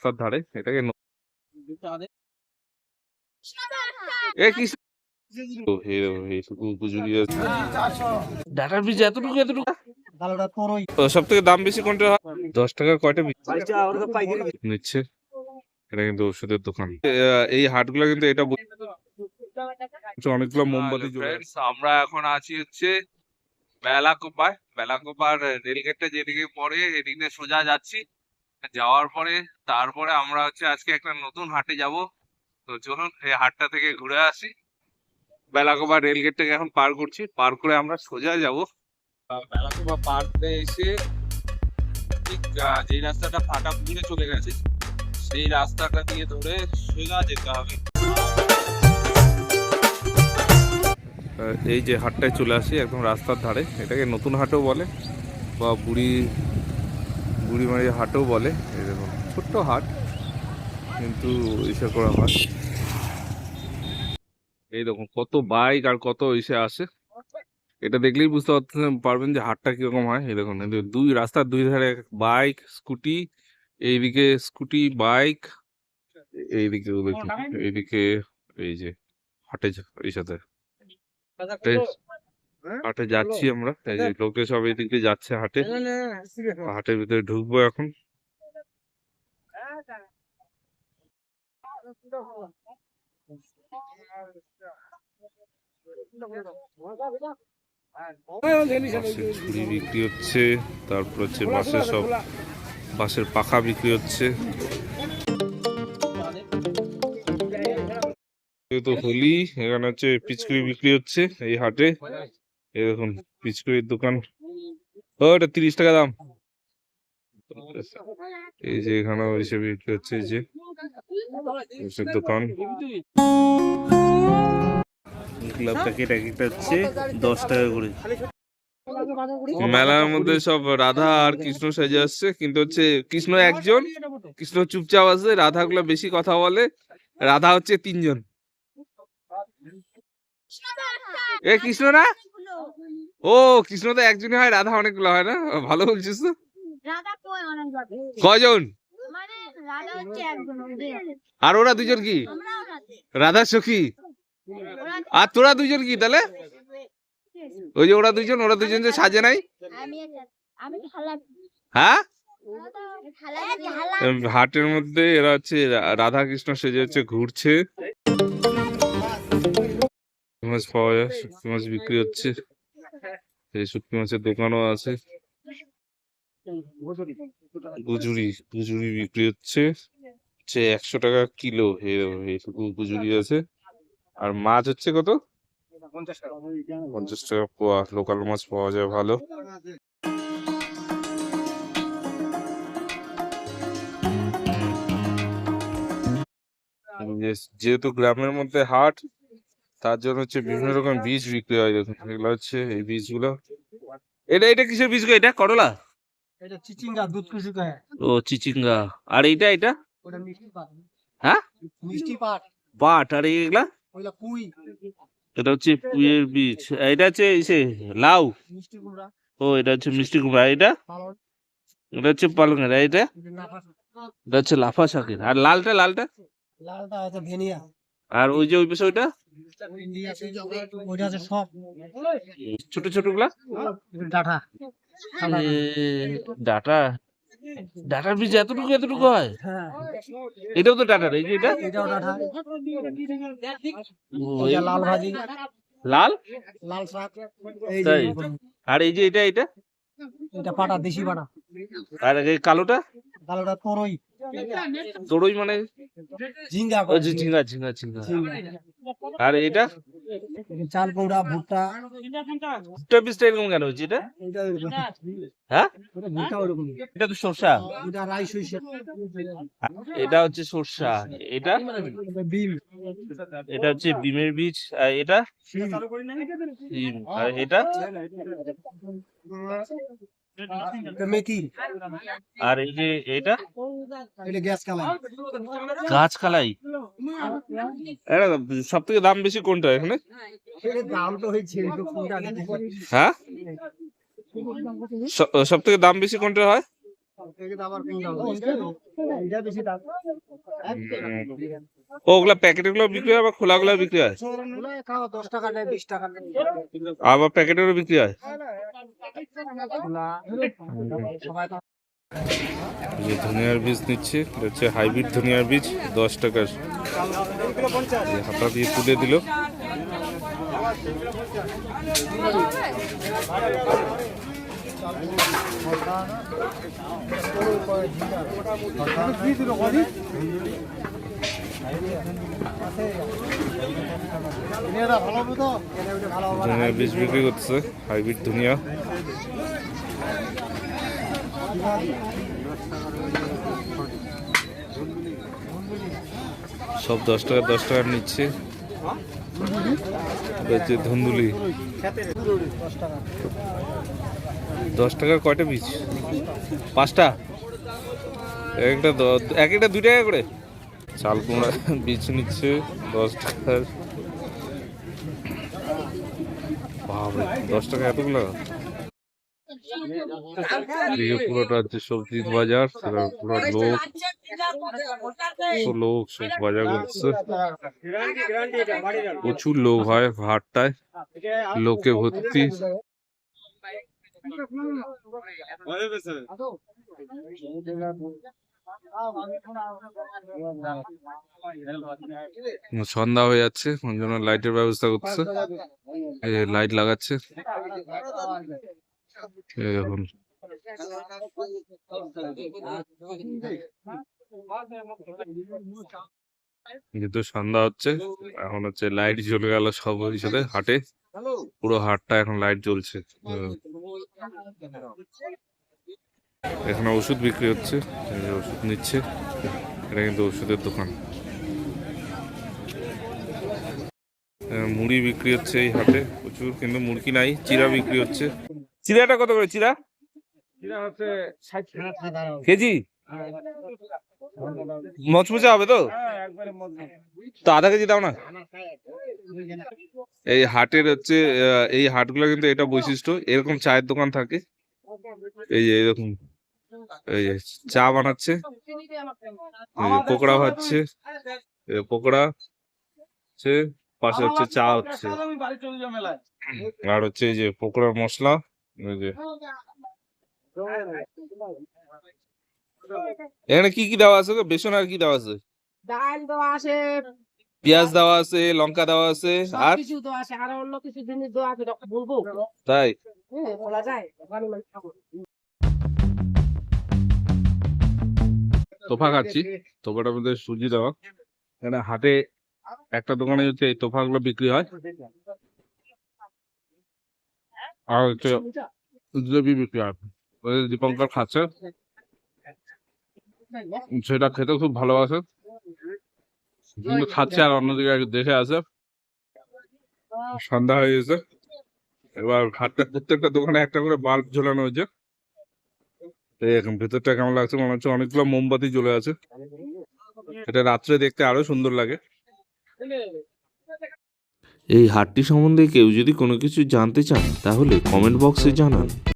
রাস্তার ধারে এটাকে সব থেকে দাম বেশি কোনটা দশ টাকার কয়টা নিচ্ছে। এটা কিন্তু ওষুধের দোকান। এই হাটগুলো কিন্তু এটা বু- অনেকগুলো মোমবাতি আমরা এখন আছি হচ্ছে বেলাকোপায় বেলাকোপার রেলগেটটা যেদিকে পড়ে এদিকে সোজা যাচ্ছি। যাওয়ার পরে, তারপরে আমরা হচ্ছে আজকে একটা নতুন হাটে যাব। তো চলুন, এই হাটটা থেকে ঘুরে আসি। বেলাকোপা রেলগেটটাকে এখন পার করছি। পার করে আমরা সোজা যাব। বেলাকোপা পার এসে ঠিক যেই রাস্তাটা ফাটা পুকুরে চলে গেছে, সেই রাস্তাটা দিয়ে ধরে সোজা যেতে হবে। এই যে হাটটায় চলে আসি, একদম রাস্তার ধারে। এটাকে নতুন হাটও বলে, বা বুড়ি বুড়িমারি হাটও বলে এরকম ছোট্ট হাট, কিন্তু ইসে করা হয় এই দেখুন কত বাইক আর কত ইসে আসে। এটা দেখলেই বুঝতে পারবেন যে হাটটা কীরকম হয়। এই দেখুন দুই রাস্তার দুই ধারে বাইক, স্কুটি, এইদিকে স্কুটি, বাইক এইদিকে এইদিকে এই যে হাটে এই সাথে হাটে হাটে যাচ্ছি আমরা। এই যে লোকে সব এদিকে যাচ্ছে হাটে। হাটের ভিতরে ঢুকবো এখন। বিক্রি হচ্ছে তারপর হচ্ছে বাঁশের সব বাঁশের পাখা বিক্রি হচ্ছে। যেহেতু হোলি এখানে হচ্ছে পিচকুড়ি বিক্রি হচ্ছে এই হাটে। এই দেখুন পিচকুড়ির দোকান। ও এটা তিরিশ টাকা দাম। এই যে এখানে এসে বিক্রি হচ্ছে এই যে দোকান। ক্লাব প্যাকেট এক একটা হচ্ছে দশ টাকা করে। মেলার মধ্যে সব রাধা আর কৃষ্ণ সেজে আসছে কিন্তু হচ্ছে কৃষ্ণ একজন কৃষ্ণ চুপচাপ আছে রাধা গুলো বেশি কথা বলে রাধা হচ্ছে তিনজন। এ কৃষ্ণ না? ও কৃষ্ণ তো একজনই হয় রাধা অনেকগুলো হয় না? ভালো বলছিস তো। কজন মানে রাধা হচ্ছে একজন আর ওরা দুজন কি? রাধা। সখী? আর তোরা দুজন কি তাহলে? ওই যে ওরা দুজন ওরা দুজন যে সাজে নাই? হ্যাঁ? হাটের মধ্যে এরা হচ্ছে রাধা কৃষ্ণ সেজে হচ্ছে ঘুরছে। মাছ পাওয়া যায় শুটকি মাছ বিক্রি হচ্ছে। এই শুটকি মাছের দোকানও আছে। গুজুরি গুজুরি বিক্রি হচ্ছে। হচ্ছে একশো টাকা কিলো এইটুকু গুজুরি আছে। আর মাছ হচ্ছে কত? পঞ্চাশ টাকা পোয়া লোকাল মাছ পাওয়া যায় ভালো। যেহেতু গ্রামের মধ্যে হাট তার জন্য হচ্ছে বিভিন্ন রকম বীজ বিক্রি হয় দেখুন এগুলো হচ্ছে এই বীজগুলো। এটা এটা কিসের বীজ গো এটা? করলা? এটা চিচিঙ্গা দুধ কুসু ও চিচিঙ্গা। আর এইটা এটা ওটা মিষ্টি পাট। হ্যাঁ? মিষ্টি পাট। পাট আর এগুলা? ওইটা কুই এটা হচ্ছে পুয়ের বীজ। এটা হচ্ছে ইসে লাউ। মিষ্টি কুমড়া। ও এটা হচ্ছে মিষ্টি কুমড়া। এটা এটা হচ্ছে আর এটা এটা এটা হচ্ছে লাফা শাকের। আর লালটা লালটা? লালটা আছে ভেনিয়া আর ওই যে ওই পাশে ওইটা? ওইটা আছে সব ছোট ছোটগুলা? এ, ডাটা? ডাটার বীজ এতটুকু এতটুকু হয়? হ্যাঁ। এটাও তো ডাটার এই যে এটা এটাও লাল ভাজি। লাল? লাল শাক। আর এই যে এটা এটা? এটা পাটা দেশি পাটা। আর এই কালোটা? কালোটা তরই। তোরই মানে? ঝিঙ্গা ঝিঙ্গা ঝিঙ্গা ঝিঙ্গা। আর এটা? চাল কুমড়া ভুট্টা। ভুট্টা বীজটা এরকম কেন হচ্ছে এটা? এটা হ্যাঁ? ভুট্টা ওরকম। এটা তো সরষা। ওটা রাই সরিষা এটা হচ্ছে সরষা। এটা? এটা বিম। এটা হচ্ছে বিমের বীজ। আর এটা। আর এটা? এটা আর এই যে এটা এটা গ্যাস কালাই গাছ কালাই সব থেকে দাম বেশি কোনটা এখানে এর দাম তো হয়েছে একটু কোনটা দিতে হ্যাঁ সব থেকে দাম বেশি কোনটা হয় আবার কোন দাম এটা বেশি দাম ও ওগুলা প্যাকেটেরগুলো বিক্রি হয় আবার খোলা গুলো বিক্রি হয় ওগুলো খাও দশ টাকা নেয় বিশ টাকা নেয় আবার প্যাকেটেরও বিক্রি হয় খোলা সবাই তো এই যে ধনিয়ার বীজ নিচ্ছে হচ্ছে হাইব্রিড ধনিয়ার বীজ, দশ টাকার। হাতা দিয়ে তুলে দিল। ভালো ধনিয়ার বীজ বিক্রি করতেছে। হাইব্রিড ধনিয়া। সব দশ টাকা দশ টাকা নিচ্ছে। ধুন্দুলি। দশ টাকার কয়টা বীজ? পাঁচটা? এক একটা এক একটা দুই টাকা করে? চাল কুমড়া বীজ নিচ্ছে, দশ টাকার বাবা দশ টাকা এতগুলো? বাজার লোক সব বাজার করছে। প্রচুর লোক হয় হাটটায়, লোকে ভর্তি। সন্ধ্যা হয়ে যাচ্ছে জন্য লাইটের ব্যবস্থা করছে। লাইট লাগাচ্ছে। যেহেতু সন্ধ্যা হচ্ছে, এখন হচ্ছে লাইট জ্বলে গেল সব হিসেবে হাটে। পুরো হাটটা এখন লাইট জ্বলছে। এখানে ওষুধ বিক্রি হচ্ছে। ওষুধ নিচ্ছে। এটা কিন্তু ওষুধের দোকান। মুড়ি বিক্রি হচ্ছে এই হাটে। প্রচুর কিন্তু মুরগি নাই চিরা বিক্রি হচ্ছে। চিরাটা কত করে চিরা? কেজি? মচমচে হবে তো? তো আধা কেজি দাও না। এই হাটের হচ্ছে এই হাটগুলো কিন্তু এটা বৈশিষ্ট্য। এরকম চায়ের দোকান থাকে। এই এরকম এই চা বানাচ্ছে। এই যে পকোড়া হচ্ছে এই পকোড়া হচ্ছে পাশে হচ্ছে চা হচ্ছে। আর হচ্ছে এই যে পকোড়ার মশলা এই যে। এখানে কি কি দেওয়া আছে? বেসন আর কি দেওয়া আছে? ডাল দেওয়া আছে পেঁয়াজ দেওয়া আছে লঙ্কা দেওয়া আছে আর? কিছু দেওয়া আছে। আর অন্য কিছু জিনিস দেওয়া আছে বলব? তাই? হ্যাঁ বলা যায়। তোফা খাচ্ছি। তোফাটার মধ্যে সুজি দেওয়া। এখানে হাটে একটা দোকানে হচ্ছে এই তোফাগুলো বিক্রি হয়। আর হচ্ছে জিলেবি বিক্রি হয়। দীপঙ্কর খাচ্ছে। সেটা খেতে খুব ভালোবাসে। খাচ্ছে আর অন্যদিকে দেখে আছে। সন্ধ্যা হয়ে গেছে। এবার হাটটা প্রত্যেকটা দোকানে একটা করে বাল্ব ঝোলানো হয়েছে। এখন ভেতরটা কেমন লাগছে মনে হচ্ছে? অনেকগুলো মোমবাতি জ্বলে আছে। এটা রাত্রে দেখতে আরও সুন্দর লাগে। এই হাটটি সম্বন্ধে কেউ যদি কোনো কিছু জানতে চান, তাহলে কমেন্ট বক্সে জানান।